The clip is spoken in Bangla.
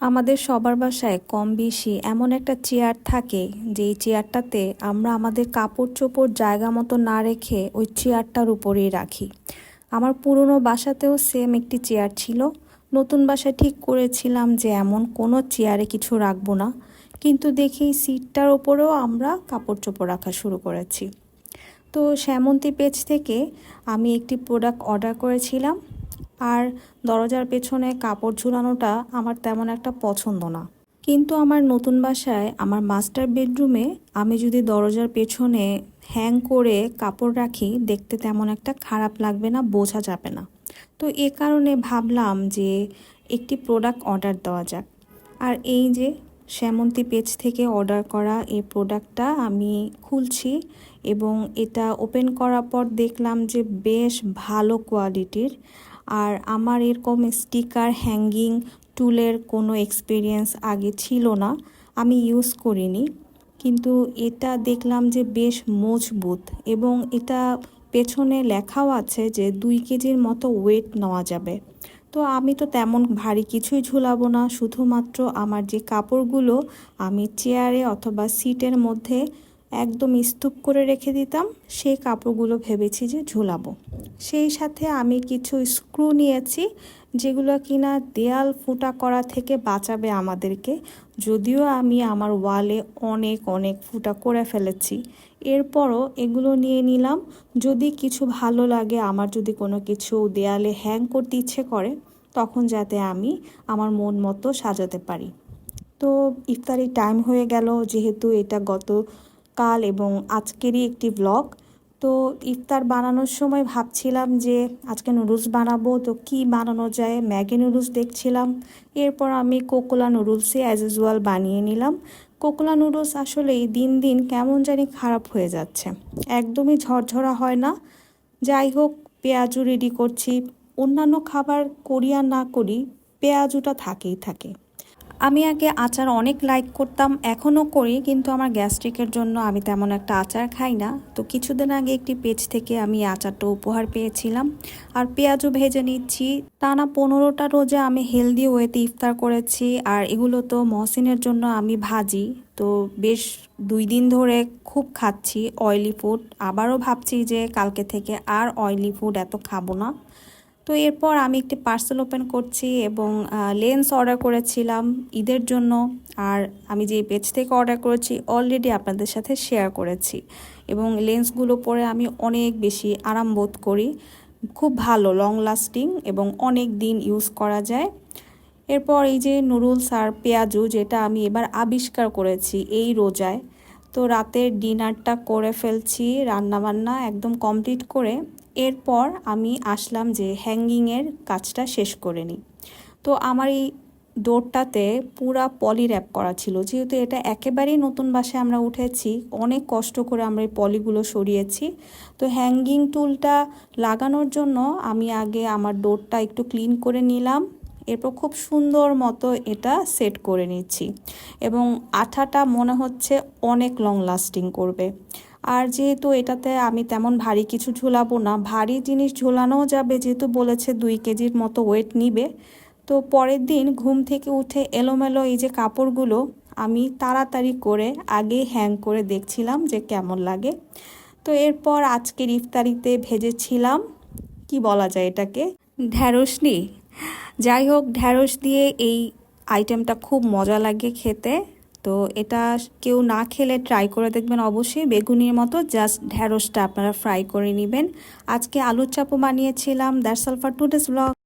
আমাদের সবার বাসায় কম বেশি এমন একটা চেয়ার থাকে, যেই চেয়ারটাতে আমরা আমাদের কাপড় চোপড় জায়গা মতো না রেখে ওই চেয়ারটার উপরেই রাখি। আমার পুরনো বাসাতেও সেম একটি চেয়ার ছিল। নতুন বাসায় ঠিক করেছিলাম যে এমন কোনো চেয়ারে কিছু রাখব না, কিন্তু দেখি সিটটার ওপরেও আমরা কাপড় চোপড় রাখা শুরু করেছি। তো শ্যামন্তী পেজ থেকে আমি একটি প্রোডাক্ট অর্ডার করেছিলাম। আর দরজার পেছনে কাপড় ঝুলানোটা আমার তেমন একটা পছন্দ না। কিন্তু আমার নতুন বাসায়, আমার মাস্টার বেডরুমে আমি যদি দরজার পেছনে হ্যাং করে কাপড় রাখি, দেখতে তেমন একটা খারাপ লাগবে না, বোঝা যাবে না। তো এ কারণে ভাবলাম যে একটি প্রোডাক্ট অর্ডার দেওয়া যাক। আর এই যে শ্যামন্তী পেজ থেকে অর্ডার করা এই প্রোডাক্টটা আমি খুলছি এবং এটা ওপেন করার পর দেখলাম যে বেশ ভালো কোয়ালিটির আর আমার এরকম স্টিকার হ্যাঙ্গিং টুলের কোনো এক্সপিরিয়েন্স আগে ছিল না, আমি ইউজ করিনি। কিন্তু এটা দেখলাম যে বেশ মজবুত এবং এটা পেছনে লেখাও আছে যে দুই কেজির মতো ওয়েট নেওয়া যাবে। তো আমি তো তেমন ভারী কিছুই ঝুলাবো না, শুধুমাত্র আমার যে কাপড়গুলো আমি চেয়ারে অথবা সিটের মধ্যে একদম স্তূপ করে রেখে দিতাম, সেই কাপড়গুলো ভেবেছি যে ঝুলাবো। সেই সাথে আমি কিছু স্ক্রু নিয়েছি, যেগুলো কিনা দেয়াল ফুটা করা থেকে বাঁচাবে আমাদেরকে, যদিও আমি আমার ওয়ালে অনেক অনেক ফুটা করে ফেলেছি। এরপরও এগুলো নিয়ে নিলাম। যদি কিছু ভালো লাগে, আমার যদি কোনো কিছু দেয়ালে হ্যাং করতে ইচ্ছে করে, তখন যাতে আমি আমার মন মতো সাজাতে পারি। তো ইফতারি টাইম হয়ে গেল, যেহেতু এটা গত কাল এবং আজকেরই একটি ব্লগ তো ইফতার বানানোর সময় ভাবছিলাম যে, আজকে নুডলস বানাবো। তো কি বানানো যায়? ম্যাগি নুডলস দেখছিলাম। এরপর আমি কোকোলা নুডলসই অ্যাজ ইউজুয়াল বানিয়ে নিলাম। কোকোলা নুডলস আসলে দিন দিন কেমন জানি খারাপ হয়ে যাচ্ছে। একদমই ঝরঝরা হয় না। যাই হোক পেঁয়াজু রেডি করছি। অন্যান্য খাবার করি আর না করি, পেঁয়াজুটা থাকেই থাকে। আমি আগে আচার অনেক লাইক করতাম, এখনও করি, কিন্তু আমার গ্যাস্ট্রিকের জন্য আমি তেমন একটা আচার খাই না। তো কিছুদিন আগে একটি পেজ থেকে আমি আচারটা উপহার পেয়েছিলাম। আর পেঁয়াজও ভেজে নিচ্ছি। টানা পনেরোটা রোজা আমি হেলদি ওয়েতে ইফতার করেছি। আর এগুলো তো মহসিনের জন্য আমি ভাজি। তো বেশ দুই দিন ধরে খুব খাচ্ছি অয়েলি ফুড আবারও ভাবছি যে কালকে থেকে আর অয়েলি ফুড এত খাব না। তো এরপর আমি একটি পার্সেল ওপেন করছি এবং লেন্স অর্ডার করেছিলাম ঈদের জন্য। আর আমি যে পেজ থেকে অর্ডার করেছি অলরেডি আপনাদের সাথে শেয়ার করেছি। এবং লেন্সগুলো পরে আমি অনেক বেশি আরাম বোধ করি। খুব ভালো লং লাস্টিং এবং অনেক দিন ইউজ করা যায়। এরপর এই যে নুডলস আর পেঁয়াজু, যেটা আমি এবার আবিষ্কার করেছি এই রোজায়। তো রাতের ডিনারটা করে ফেলছি, রান্নাবান্না একদম কমপ্লিট করে। এরপর আমি আসলাম যে হ্যাঙ্গিংয়ের কাজটা শেষ করে নিই। তো আমার এই ডোরটাতে পুরা পলি র্যাপ করা ছিল। যেহেতু এটা একেবারেই নতুন বাসায় আমরা উঠেছি, অনেক কষ্ট করে আমরা এই পলিগুলো সরিয়েছি। তো হ্যাঙ্গিং টুলটা লাগানোর জন্য আমি আগে আমার ডোরটা একটু ক্লিন করে নিলাম। এরপর খুব সুন্দর মতো এটা সেট করে নিচ্ছি। এবং আঠাটা মনে হচ্ছে অনেক লং লাস্টিং করবে। আর যেহেতু এটাতে আমি তেমন ভারী কিছু ঝুলাবো না, ভারী জিনিস ঝোলানোও যাবে, যেহেতু বলেছে দুই কেজির মতো ওয়েট নিবে। তো পরের দিন ঘুম থেকে উঠে এলোমেলো এই যে কাপড়গুলো আমি তাড়াতাড়ি করে আগে হ্যাং করে দেখছিলাম যে কেমন লাগে। তো এরপর আজকের ইফতারিতে ভেজেছিলাম, কি বলা যায় এটাকে? ঢ্যাঁড়সনি যাই হোক, ঢ্যাঁড়স দিয়ে এই আইটেমটা খুব মজা লাগে খেতে। তো এটা কেউ না খেলে ট্রাই করে দেখবেন অবশ্যই বেগুনির মতো জাস্ট ঢ্যাঁড়সটা আপনারা ফ্রাই করে নেবেন। আজকে আলুর চাপও বানিয়েছিলাম। That's all for today's vlog